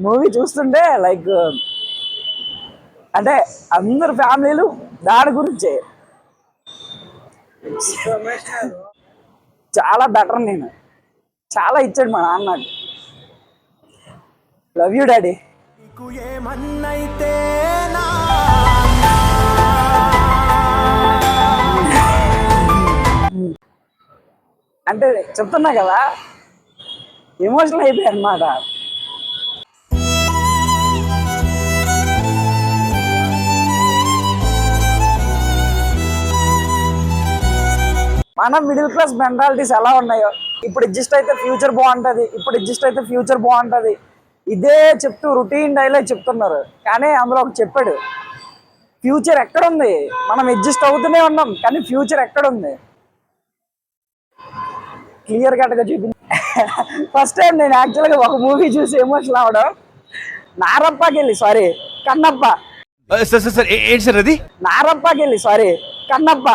Movie చూస్తుంటే like అంటే అందరు ఫ్యామిలీలు దాని గురించే. చాలా బెటర్ నేను. చాలా ఇచ్చాడు మా నాన్న నాకు. లవ్ యూ డాడీ ఏమన్నైతే అంటే చెప్తున్నా కదా ఎమోషనల్ అయిపోయాయి అనమాట మన మిడిల్ క్లాస్ మెంటాలిటీస్ ఎలా ఉన్నాయో. ఇప్పుడు అడ్జస్ట్ అయితే ఫ్యూచర్ బాగుంటుంది ఇప్పుడు అడ్జస్ట్ అయితే ఫ్యూచర్ బాగుంటుంది. ఇదే చెప్తూ రొటీన్ డైలాగ్ చెప్తున్నారు. కానీ అందులో ఒక చెప్పాడు ఫ్యూచర్ ఎక్కడుంది? మనం అడ్జస్ట్ అవుతూనే ఉన్నాం కానీ ఫ్యూచర్ ఎక్కడుంది? క్లియర్ కట్గా చూపించి. ఫస్ట్ టైం నేను యాక్చువల్గా ఒక మూవీ చూసి ఎమోషనల్ అవడం నారప్పకి వెళ్ళి sorry Kannappa. Sir sir sir ఏంటి సార్ అది? నారప్పకి వెళ్ళి సారీ కన్నప్ప.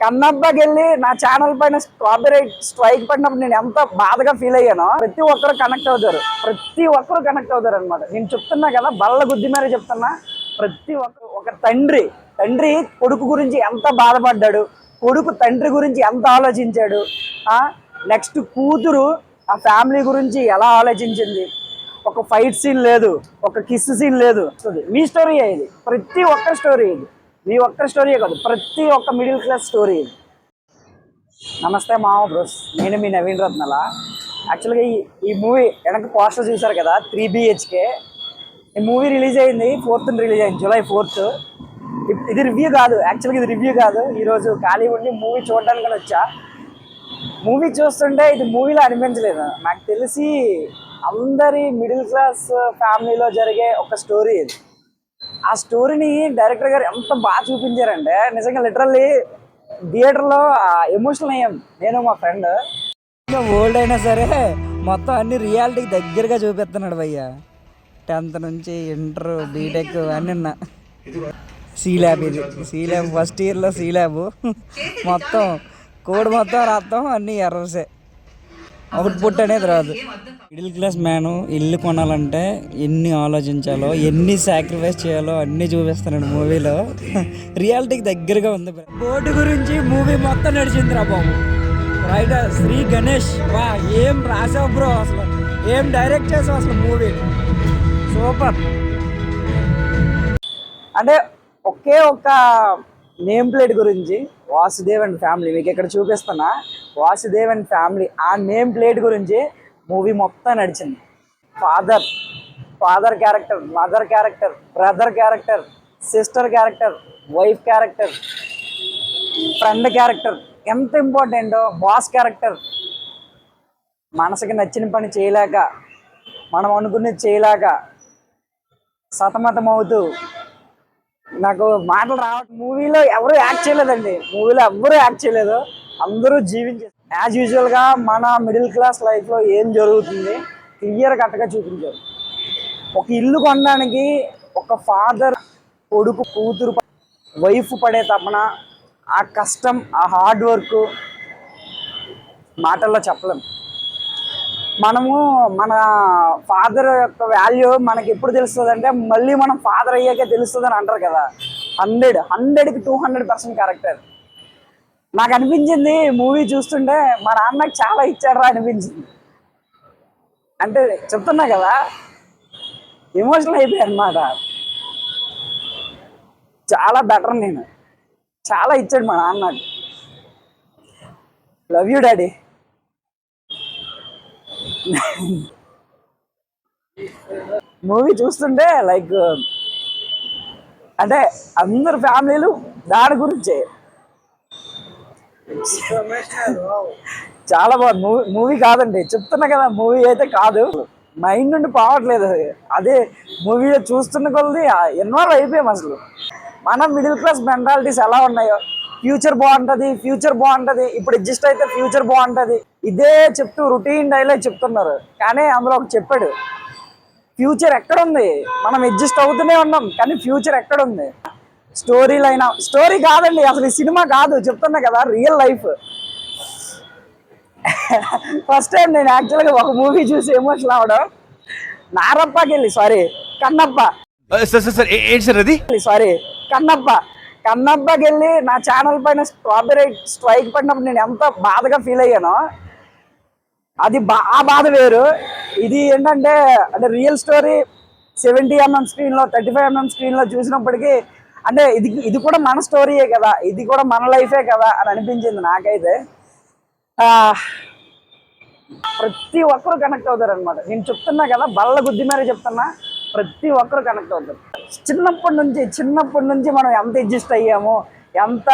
కన్నబ్బకెళ్ళి వెళ్ళి నా ఛానల్ పైన స్ట్రాబెరీ స్ట్రైక్ పడినప్పుడు నేను ఎంత బాధగా ఫీల్ అయ్యానో ప్రతి ఒక్కరు కనెక్ట్ అవుతారు. ప్రతి ఒక్కరు కనెక్ట్ అవుతారు అనమాట నేను చెప్తున్నా కదా బల్ల గుద్ది మరీ చెప్తున్నా. ప్రతి ఒక్కరు ఒక తండ్రి తండ్రి కొడుకు గురించి ఎంత బాధపడ్డాడు కొడుకు తండ్రి గురించి ఎంత ఆలోచించాడు నెక్స్ట్ కూతురు ఆ ఫ్యామిలీ గురించి ఎలా ఆలోచించింది? ఒక ఫైట్ సీన్ లేదు ఒక కిస్ సీన్ లేదు. మీ స్టోరీ ఇది? ప్రతి ఒక్క స్టోరీ ఇది? మీ ఒక్క స్టోరీ కాదు ప్రతి ఒక్క మిడిల్ క్లాస్ స్టోరీ నమస్తే మామ బ్రోస్ నేను మీ నవీన్ రత్నల. యాక్చువల్గా ఈ ఈ మూవీ వెనక పోస్టర్ చూసారు కదా త్రీ బిహెచ్కే ఈ మూవీ రిలీజ్ అయింది ఫోర్త్ రిలీజ్ అయింది జూలై ఫోర్త్ ఇది రివ్యూ కాదు యాక్చువల్గా ఇది రివ్యూ కాదు. ఈరోజు ఖాళీ ఉండి మూవీ చూడడానికి వచ్చా. మూవీ చూస్తుంటే ఇది మూవీలో అనిపించలేదు. నాకు తెలిసి అందరి మిడిల్ క్లాస్ ఫ్యామిలీలో జరిగే ఒక స్టోరీ ఇది. ఆ స్టోరీని డైరెక్టర్ గారు ఎంత బాగా చూపించారంటే నిజంగా లిటరల్లీ థియేటర్లో ఎమోషనల్ అయ్యాం. నేను మా ఫ్రెండ్ ఓల్డ్ అయినా సరే మొత్తం అన్ని రియాలిటీకి దగ్గరగా చూపిస్తున్నాడు భయ్య. టెన్త్ నుంచి ఇంటర్ బీటెక్ అన్ని ఉన్నా. ల్యాబ్ ఇది. సి ల్యాబ్ ఫస్ట్ ఇయర్లో సి ల్యాబ్ మొత్తం కోడ్ మొత్తం రాస్తాం అన్ని ఎర్రర్సే అవుట్పుట్ అనేది రాదు. మిడిల్ క్లాస్ మ్యాన్ ఇల్లు కొనాలంటే ఎన్ని ఆలోచించాలో ఎన్ని సాక్రిఫైస్ చేయాలో అన్ని చూపిస్తున్నాడు మూవీలో రియాలిటీకి దగ్గరగా ఉంది బోర్డు గురించి మూవీ మొత్తం నడిచింది రా బాబు. రైటర్ శ్రీ గణేష్. వా ఏం రాసావు బ్రో అసలు? ఏం డైరెక్ట్ చేసావు అసలు మూవీ సూపర్ అంటే ఒకే ఒక నేమ్ ప్లేట్ గురించి వాసుదేవ్ అండ్ ఫ్యామిలీ మీకు ఇక్కడ చూపిస్తున్నా. వాసుదేవ్ అండ్ ఫ్యామిలీ ఆ నేమ్ ప్లేట్ గురించి మూవీ మొత్తం నడిచింది. Father father character mother character brother character sister character wife character friend character ఎంత ఇంపార్టెంటో బాస్ క్యారెక్టర్ మనసుకి నచ్చిన పని చేయలేక మనం అనుకున్నది చేయలేక సతమతం అవుతూ నాకు మాటలు రావట్లేదు మూవీలో ఎవరు యాక్ట్ చేయలేదండి. మూవీలో ఎవరు యాక్ట్ చేయలేదు. అందరూ జీవించారు యాజ్ యూజువల్గా మన మిడిల్ క్లాస్ లైఫ్లో ఏం జరుగుతుంది? క్లియర్ కట్గా చూపించారు. ఒక ఇల్లు కొనడానికి ఒక ఫాదర్ కొడుకు కూతురు వైఫ్ పడే తపన ఆ కష్టం ఆ హార్డ్ వర్క్ మాటల్లో చెప్పలేం. మనము మన ఫాదర్ యొక్క వాల్యూ మనకి ఎప్పుడు తెలుస్తుంది అంటే మళ్ళీ మనం ఫాదర్ అయ్యాకే తెలుస్తుంది అని అంటారు కదా. హండ్రెడ్ హండ్రెడ్కి టూ హండ్రెడ్ పర్సెంట్ కరెక్టర్ నాకు అనిపించింది మూవీ చూస్తుంటే మా నాన్నకి చాలా ఇచ్చాడరా అనిపించింది. అంటే చెప్తున్నా కదా ఎమోషనల్ అయిపోయాయి అనమాట చాలా బెటర్ నేను. చాలా ఇచ్చాడు మా నాన్న నాకు. లవ్ యూ డాడీ మూవీ చూస్తుంటే లైక్ అంటే అందరు ఫ్యామిలీలు దాని గురించే. చాలా బాగుంది. మూవీ మూవీ కాదండి. చెప్తున్నా కదా మూవీ అయితే కాదు. మైండ్ నుండి పోవట్లేదు. అది. అదే మూవీలో చూస్తున్న కొలది ఇన్వాల్వ్ అయిపోయాం అసలు. మన మిడిల్ క్లాస్ మెంటాలిటీస్ ఎలా ఉన్నాయో. ఫ్యూచర్ బాగుంటుంది ఫ్యూచర్ బాగుంటుంది. ఇప్పుడు అడ్జస్ట్ అయితే ఫ్యూచర్ బాగుంటుంది. ఇదే చెప్తూ రొటీన్ డైలాగ్ చెప్తున్నారు. కానీ అందులో ఒక చెప్పాడు. ఫ్యూచర్ ఎక్కడుంది? మనం అడ్జస్ట్ అవుతూనే ఉన్నాం కానీ ఫ్యూచర్ ఎక్కడుంది? స్టోరీలు అయినా స్టోరీ కాదండి అసలు ఈ సినిమా కాదు చెప్తున్నా కదా రియల్ లైఫ్ ఫస్ట్ టైం నేను యాక్చువల్గా ఒక మూవీ చూసి ఎమోషనల్ అవడం నారప్పకి వెళ్ళి సారీ కన్నప్ప అది? సారీ కన్నప్ప. కన్నప్పకి వెళ్ళి నా ఛానల్ పైన స్ట్రాబెరీ స్ట్రైక్ పడినప్పుడు నేను ఎంత బాధగా ఫీల్ అయ్యానో అది బా ఆ బాధ వేరు. ఇది ఏంటంటే అంటే రియల్ స్టోరీ సెవెంటీ ఎంఎం స్క్రీన్లో థర్టీ ఫైవ్ ఎంఎం స్క్రీన్లో చూసినప్పటికీ అంటే ఇది ఇది కూడా మన స్టోరీయే కదా ఇది కూడా మన లైఫే కదా అని అనిపించింది నాకైతే. ప్రతి ఒక్కరు కనెక్ట్ అవుతారు అనమాట నేను చెప్తున్నా కదా బల్ల గుద్ది మీద చెప్తున్నా ప్రతి ఒక్కరు కనెక్ట్ అవుతారు. చిన్నప్పటి నుంచి చిన్నప్పటి నుంచి మనం ఎంత అడ్జస్ట్ అయ్యాము ఎంత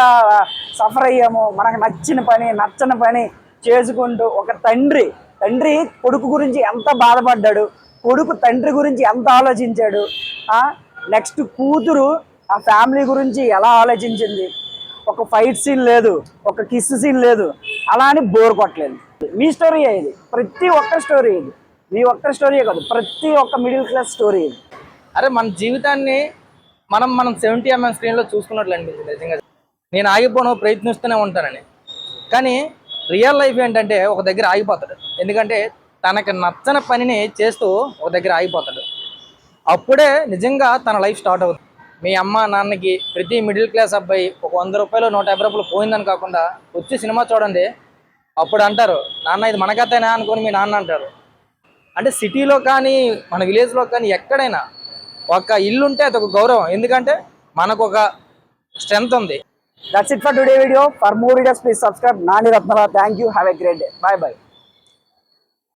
సఫర్ అయ్యాము మనకు నచ్చిన పని నచ్చని పని చేసుకుంటూ ఒక తండ్రి తండ్రి కొడుకు గురించి ఎంత బాధపడ్డాడు కొడుకు తండ్రి గురించి ఎంత ఆలోచించాడు నెక్స్ట్ కూతురు ఆ ఫ్యామిలీ గురించి ఎలా ఆలోచించింది? ఒక ఫైట్ సీన్ లేదు ఒక కిస్ సీన్ లేదు అలా అని బోర్ కొట్టలేదు. మీ స్టోరీ ఇది ప్రతి ఒక్క స్టోరీ ఇది. మీ ఒక్క స్టోరీ కాదు ప్రతి ఒక్క మిడిల్ క్లాస్ స్టోరీ ఇది. అరే మన జీవితాన్ని మనం మనం సెవెంటీ ఎంఎం mm స్క్రీన్లో చూసుకున్నట్లు అనిపించింది నిజంగా. నేను ఆగిపోను ప్రయత్నిస్తూనే ఉంటానని. కానీ రియల్ లైఫ్ ఏంటంటే ఒక దగ్గర ఆగిపోతాడు. ఎందుకంటే తనకి నచ్చని పనిని చేస్తూ ఒక దగ్గర ఆగిపోతాడు. అప్పుడే నిజంగా తన లైఫ్ స్టార్ట్ అవుతుంది. మీ అమ్మ నాన్నకి ప్రతి మిడిల్ క్లాస్ అబ్బాయి ఒక వంద రూపాయలు నూట యాభై రూపాయలు పోయిందని కాకుండా వచ్చి సినిమా చూడండి అప్పుడు అంటారు నాన్న ఇది మన అనుకుని మీ నాన్న అంటారు. అంటే సిటీలో కానీ మన విలేజ్లో కానీ ఎక్కడైనా ఒక ఇల్లు ఉంటే అదొక గౌరవం. ఎందుకంటే మనకు ఒక స్ట్రెంగ్త్ ఉంది. That's it for today video for more videos please subscribe Nani రత్నరా thank you have a great day bye bye